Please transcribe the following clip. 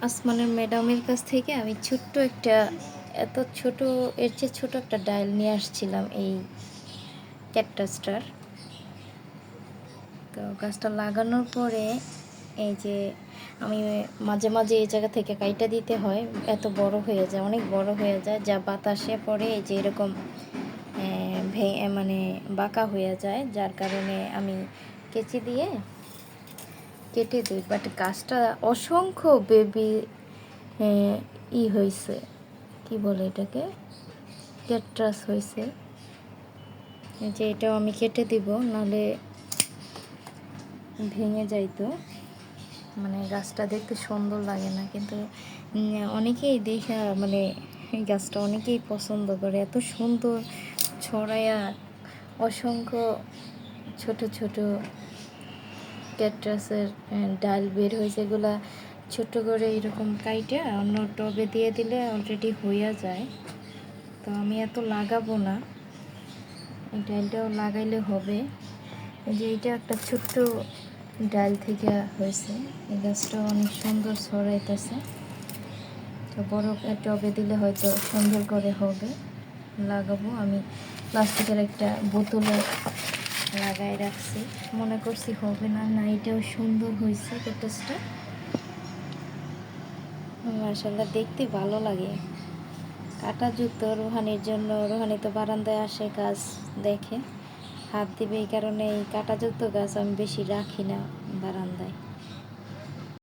আসমানের ম্যাডামের কাছ থেকে আমি ছোট্ট একটা, এত ছোট, এর চেয়ে ছোট একটা ডায়াল নিয়ে আসছিলাম এই ক্যাকটাসটার। তো গাছটা লাগানোর পরে এই যে আমি মাঝে মাঝে এই জায়গা থেকে কাইটা দিতে হয়, এত বড় হয়ে যায়, অনেক বড় হয়ে যায়, যা বাতাসে পড়ে এই যে এরকম ভে- মানে বাঁকা হয়ে যায়, যার কারণে আমি কেচি দিয়ে কেটে দিই বাট গাছটা অসংখ্য বেবি ই হয়েছে কি বলে এটাকে? ক্যাট্রাস হয়েছে যে এটাও আমি কেটে দিব, নাহলে ভেঙে যাইতো। মানে গাছটা দেখতে সুন্দর লাগে না, কিন্তু অনেকেই দেখা মানে এই গাছটা অনেকেই পছন্দ করে। এত সুন্দর ছড়ায়া, অসংখ্য ছোট ছোট ক্যাকটাসের ডাল বের হয়েছে, এগুলা ছোট করে এরকম কাইটা অন্য টবে দিয়ে দিলে অলরেডি হইয়া যায়। তো আমি এত লাগাবো না। এই ডালটাও লাগাইলে হবে। যে এটা একটা ছোট্ট ডাল থেকে হয়েছে। এই গাছটা অনেক সুন্দর ছড়াইতেছে। তো বড় টবে দিলে হয়তো সুন্দর করে হবে। লাগাবো আমি। প্লাস্টিকের একটা বোতলে লাগাই রাখছি। মনে করছি হবে না না, এটাও সুন্দর হয়েছে ক্যাকটাসটা মার্শাল্লাহ দেখতে ভালো লাগে। কাটা যুক্ত রোহানির জন্য, রোহানি তো বারান্দায় আসে গাছ দেখে। হাত দিবে এই কারণে এই কাঁটাযুক্ত গাছ আমি বেশি রাখি না বারান্দায়।